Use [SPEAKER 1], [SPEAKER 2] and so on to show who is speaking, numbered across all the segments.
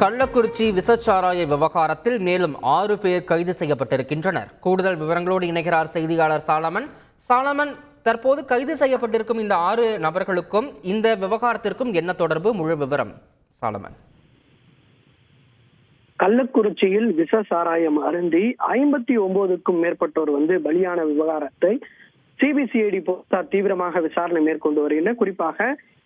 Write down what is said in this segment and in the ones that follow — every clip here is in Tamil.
[SPEAKER 1] கள்ளக்குறிச்சி விசச்சாராய விவகாரத்தில் மேலும் ஆறு பேர் கைது செய்யப்பட்டிருக்கின்றனர். கூடுதல் விவரங்களோடு இணைகிறார் செய்தியாளர் சாலமன். சாலமன் தற்போது கைது செய்யப்பட்டிருக்கும் இந்த ஆறு நபர்களுக்கும் இந்த விவகாரத்திற்கும் என்ன தொடர்பு? முழு விவரம் சாலமன்.
[SPEAKER 2] கள்ளக்குறிச்சியில் விச சாராயம் அருந்தி ஐம்பத்தி ஒன்பதுக்கும் மேற்பட்டோர் வந்து பலியான விவகாரத்தை சிபிசிஐடி போலீசார் தீவிரமாக விசாரணை மேற்கொண்டு வருகின்றனர். குறிப்பாக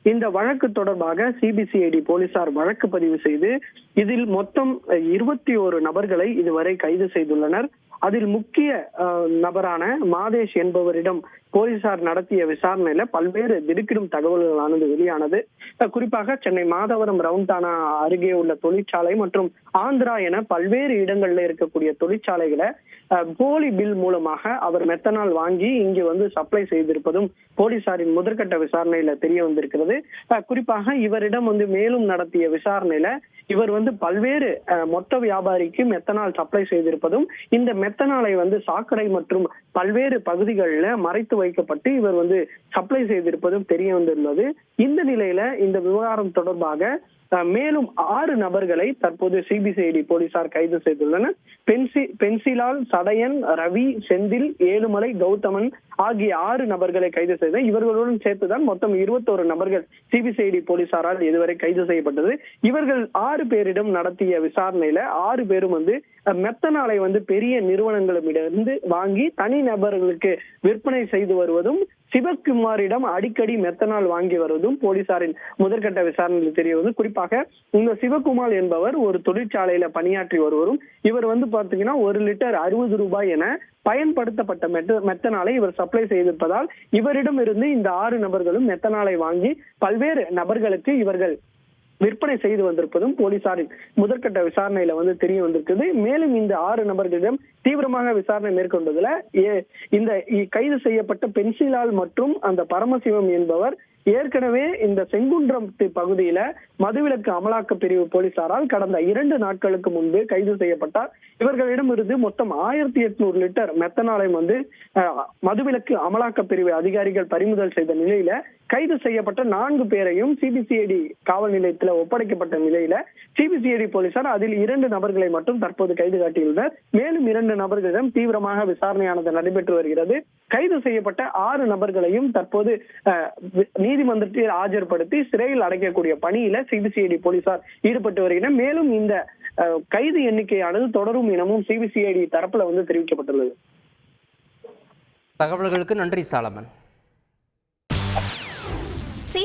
[SPEAKER 2] இந்த வழக்கு தொடர்பாக சிபிசிஐடி போலீசார் வழக்கு பதிவு செய்து இதில் மொத்தம் இருபத்தி ஒரு நபர்களை இதுவரை கைது செய்துள்ளனர். அதில் முக்கிய நபரான மாதேஷ் என்பவரிடம் போலீசார் நடத்திய விசாரணையில பல்வேறு திடுக்கிடும் தகவல்களானது வெளியானது. குறிப்பாக சென்னை மாதவரம் ரவுண்டானா அருகே உள்ள தொழிற்சாலை மற்றும் ஆந்திரா என பல்வேறு இடங்கள்ல இருக்கக்கூடிய தொழிற்சாலைகளை போலி பில் மூலமாக அவர் மெத்தனால் வாங்கி இங்கு வந்து சப்ளை செய்திருப்பதும் போலீசாரின் முதற்கட்ட விசாரணையில தெரிய வந்திருக்கிறது. குறிப்பாக இவரிடம் வந்து மேலும் நடத்திய விசாரணையில இவர் வந்து பல்வேறு மொத்த வியாபாரிக்கு மெத்தனால் சப்ளை செய்திருப்பதும் இந்த மெத்தனாலை வந்து சாக்கடை மற்றும் பல்வேறு பகுதிகளில் மறைத்து வைக்கப்பட்டு இவர் வந்து சப்ளை செய்திருப்பதும் தெரிய வந்துள்ளது இந்த நிலையில இந்த விவகாரம் தொடர்பாக மேலும் ஆறு நபர்களை தற்போது சிபிசிஐடி போலீசார் கைது செய்துள்ளனர். பென்சி பென்சிலால் சடையன் ரவி செந்தில் ஏழுமலை கௌதமன் ஆகிய ஆறு நபர்களை கைது செய்த இவர்களுடன் சேர்த்துதான் மொத்தம் இருபத்தோரு நபர்கள் சிபிசிஐடி போலீசாரால் இதுவரை கைது செய்யப்பட்டது. இவர்கள் ஆறு பேரிடம் நடத்திய விசாரணையில ஆறு பேரும் வந்து மெத்தனாலை வந்து பெரிய நிறுவனங்களிடமிருந்து வாங்கி தனி நபர்களுக்கு விற்பனை செய்து வருவதும் சிவகுமாரிடம் அடிக்கடி மெத்தனால் வாங்கி வருவதும் போலீசாரின் முதற்கட்ட விசாரணையில் தெரிய வந்து குறிப்பாக இந்த சிவகுமார் என்பவர் ஒரு தொழிற்சாலையில பணியாற்றி வருவரும் இவர் வந்து பாத்தீங்கன்னா ஒரு லிட்டர் அறுபது ரூபாய் என பயன்படுத்தப்பட்ட மெத்த மெத்தனாலை இவர் சப்ளை செய்திருப்பதால் இவரிடம் இருந்து இந்த ஆறு நபர்களும் மெத்தனாலை வாங்கி பல்வேறு நபர்களுக்கு இவர்கள் விற்பனை செய்து வந்திருப்பதும் போலீசாரின் முதற்கட்ட விசாரணையில வந்து தெரிய வந்திருக்குது. மேலும் இந்த ஆறு நபர்களிடம் தீவிரமாக விசாரணை மேற்கொண்டதுல இந்த கைது செய்யப்பட்ட பென்சிலால் மற்றும் அந்த பரமசிவம் என்பவர் ஏற்கனவே இந்த செங்குன்றம் பகுதியில மதுவிலக்கு அமலாக்க பிரிவு போலீசாரால் கடந்த இரண்டு நாட்களுக்கு முன்பு கைது செய்யப்பட்டார். இவர்களிடம் இருந்து மொத்தம் ஆயிரத்தி எட்நூறு லிட்டர் மெத்தனாலை வந்து மதுவிலக்கு அமலாக்க பிரிவு அதிகாரிகள் பறிமுதல் செய்த நிலையில கைது செய்யப்பட்ட நான்கு பேரையும் சிபிசிஐடி காவல் நிலையத்தில் ஒப்படைக்கப்பட்ட நிலையில சிபிசிஐடி போலீசார் அதில் இரண்டு நபர்களை மட்டும் தற்போது கைது காட்டியுள்ளனர். மேலும் இரண்டு நபர்களிடம் தீவிரமாக விசாரணையானது நடைபெற்று வருகிறது. கைது செய்யப்பட்ட ஆறு நபர்களையும் தற்போது நீதிமன்றத்தில் ஆஜர்படுத்தி சிறையில் அடைக்கக்கூடிய பணியில சிபிசிஐடி போலீசார் ஈடுபட்டு வருகின்றனர். மேலும் இந்த கைது எண்ணிக்கையானது தொடரும் எனவும் சிபிசிஐடி தரப்புல வந்து தெரிவிக்கப்பட்டுள்ளது.
[SPEAKER 1] தகவல்களுக்கு நன்றி சாலமன்.